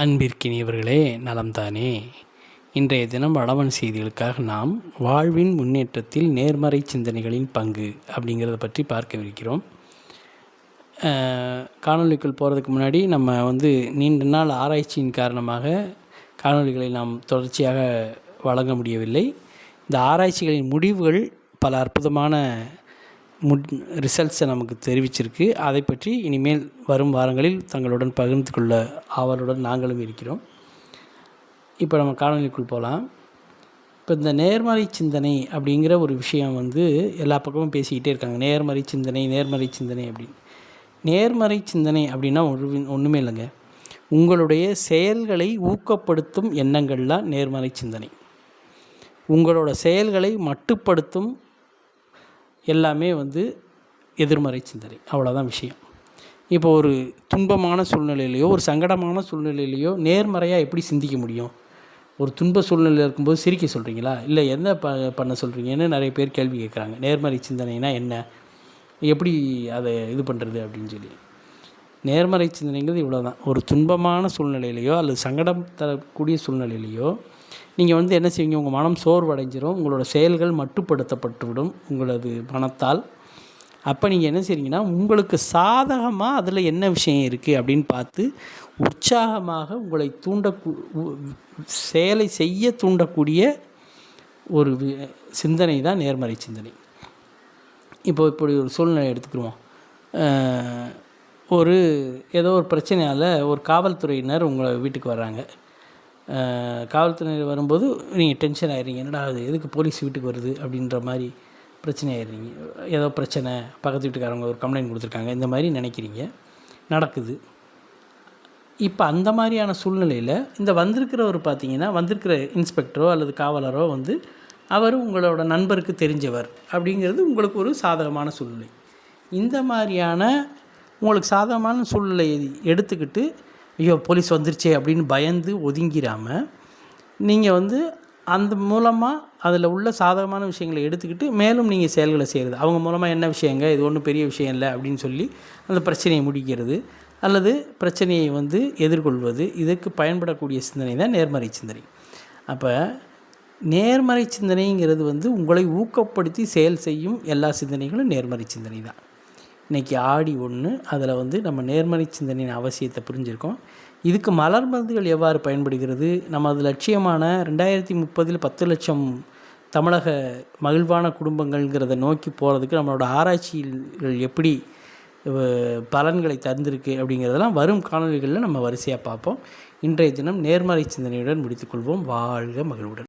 அன்பிற்கினியவர்களே நலம்தானே. இன்றைய தினம் வளவன் செய்திகளுக்காக நாம் வாழ்வின் முன்னேற்றத்தில் நேர்மறை சிந்தனைகளின் பங்கு அப்படிங்கிறத பற்றி பார்க்கவிருக்கிறோம். காணொலிக்குள் போகிறதுக்கு முன்னாடி நம்ம வந்து நீண்ட நாள் ஆராய்ச்சியின் காரணமாக காணொலிகளை நாம் தொடர்ச்சியாக வழங்க முடியவில்லை. இந்த ஆராய்ச்சிகளின் முடிவுகள் பல அற்புதமான முட் ரிசல்ட்ஸை நமக்கு தெரிவிச்சிருக்கு. அதை பற்றி இனிமேல் வரும் வாரங்களில் தங்களுடன் பகிர்ந்து கொள்ள ஆவலுடன் நாங்களும் இருக்கிறோம். இப்போ நம்ம காணொலிக்குள் போகலாம். இப்போ இந்த நேர்மறை சிந்தனை அப்படிங்கிற ஒரு விஷயம் வந்து எல்லா பக்கமும் பேசிக்கிட்டே இருக்காங்க. நேர்மறை சிந்தனை நேர்மறை சிந்தனை அப்படின்னு. நேர்மறை சிந்தனை அப்படின்னா ஒரு ஒன்றுமே இல்லைங்க. உங்களுடைய செயல்களை ஊக்கப்படுத்தும் எண்ணங்கள்லாம் நேர்மறை சிந்தனை. உங்களோட செயல்களை மட்டுப்படுத்தும் எல்லாமே வந்து எதிர்மறை சிந்தனை. அவ்வளோதான் விஷயம். இப்போ ஒரு துன்பமான சூழ்நிலையிலையோ ஒரு சங்கடமான சூழ்நிலையிலையோ நேர்மறையாக எப்படி சிந்திக்க முடியும்? ஒரு துன்ப சூழ்நிலை இருக்கும்போது சிரிக்க சொல்கிறீங்களா இல்லை என்ன ப பண்ண சொல்கிறீங்கன்னு நிறைய பேர் கேள்வி கேட்குறாங்க. நேர்மறை சிந்தனைனா என்ன? எப்படி அதை இது பண்ணுறது அப்படின்னு சொல்லி. நேர்மறை சிந்தனைங்கிறது இவ்வளோ தான் ஒரு துன்பமான சூழ்நிலையிலையோ அல்லது சங்கடம் தரக்கூடிய சூழ்நிலையிலையோ நீங்கள் வந்து என்ன செய்வீங்க? உங்கள் மனம் சோர்வடைஞ்சிரும். உங்களோட செயல்கள் மட்டுப்படுத்தப்பட்டுவிடும் உங்களது மனத்தால். அப்போ நீங்கள் என்ன செய்றீங்கன்னா உங்களுக்கு சாதகமாக அதில் என்ன விஷயம் இருக்குது அப்படின்னு பார்த்து உற்சாகமாக உங்களை தூண்ட செயலை செய்ய தூண்டக்கூடிய ஒரு சிந்தனை தான் நேர்மறை சிந்தனை. இப்போ இப்படி ஒரு சூழ்நிலை எடுத்துக்கிடுவோம் ஒரு ஏதோ ஒரு பிரச்சனையால் ஒரு காவல்துறையினர் உங்களை வீட்டுக்கு வர்றாங்க. காவல்துறையினர் வரும்போது நீங்கள் டென்ஷன் ஆயிடுறீங்க. என்னடா அது எதுக்கு போலீஸ் வீட்டுக்கு வருது? அப்படின்ற மாதிரி பிரச்சனை ஆயிடுறீங்க. ஏதோ பிரச்சனை பக்கத்து வீட்டுக்காரவங்க ஒரு கம்ப்ளைண்ட் கொடுத்துருக்காங்க. இந்த மாதிரி நினைக்கிறீங்க. நடக்குது. இப்போ அந்த மாதிரியான சூழ்நிலையில் இந்த வந்திருக்கிறவர் பார்த்தீங்கன்னா வந்திருக்கிற இன்ஸ்பெக்டரோ அல்லது காவலரோ வந்து அவர் உங்களோட நண்பருக்கு தெரிஞ்சவர் அப்படிங்கிறது உங்களுக்கு ஒரு சாதகமான சூழ்நிலை. இந்த மாதிரியான உங்களுக்கு சாதகமான சூழ்நிலையை எடுத்துக்கிட்டு ஐயோ போலீஸ் வந்துருச்சே அப்படின்னு பயந்து ஒதுங்கிடாமல் நீங்கள் வந்து அந்த மூலமாக அதில் உள்ள சாதகமான விஷயங்களை எடுத்துக்கிட்டு மேலும் நீங்கள் செயல்களை செய்கிறது அவங்க மூலமாக என்ன விஷயங்க? இது ஒன்றும் பெரிய விஷயம் இல்லை அப்படின்னு சொல்லி அந்த பிரச்சனையை முடிக்கிறது. அல்லது பிரச்சனையை வந்து எதிர்கொள்வது. இதற்கு பயன்படக்கூடிய சிந்தனை தான் நேர்மறை சிந்தனை. அப்போ நேர்மறை சிந்தனைங்கிறது வந்து உங்களை ஊக்கப்படுத்தி செயல் செய்யும் எல்லா சிந்தனைகளும் நேர்மறை சிந்தனை தான். இன்றைக்கி ஆடி ஒன்று அதில் வந்து நம்ம நேர்மறை சிந்தனையின் அவசியத்தை புரிஞ்சுருக்கோம். இதுக்கு மலர் மருந்துகள் எவ்வாறு பயன்படுகிறது? நமது லட்சியமான ரெண்டாயிரத்தி முப்பதில் பத்து லட்சம் தமிழக மகிழ்வான குடும்பங்கள்ங்கிறத நோக்கி போகிறதுக்கு நம்மளோட ஆராய்ச்சிகள் எப்படி பலன்களை தந்திருக்கு அப்படிங்கிறதெல்லாம் வரும் காணொலிகளில் நம்ம வரிசையாக பார்ப்போம். இன்றைய தினம் நேர்மறை சிந்தனையுடன் முடித்துக்கொள்வோம் வாழ்க மகிழ்வுடன்.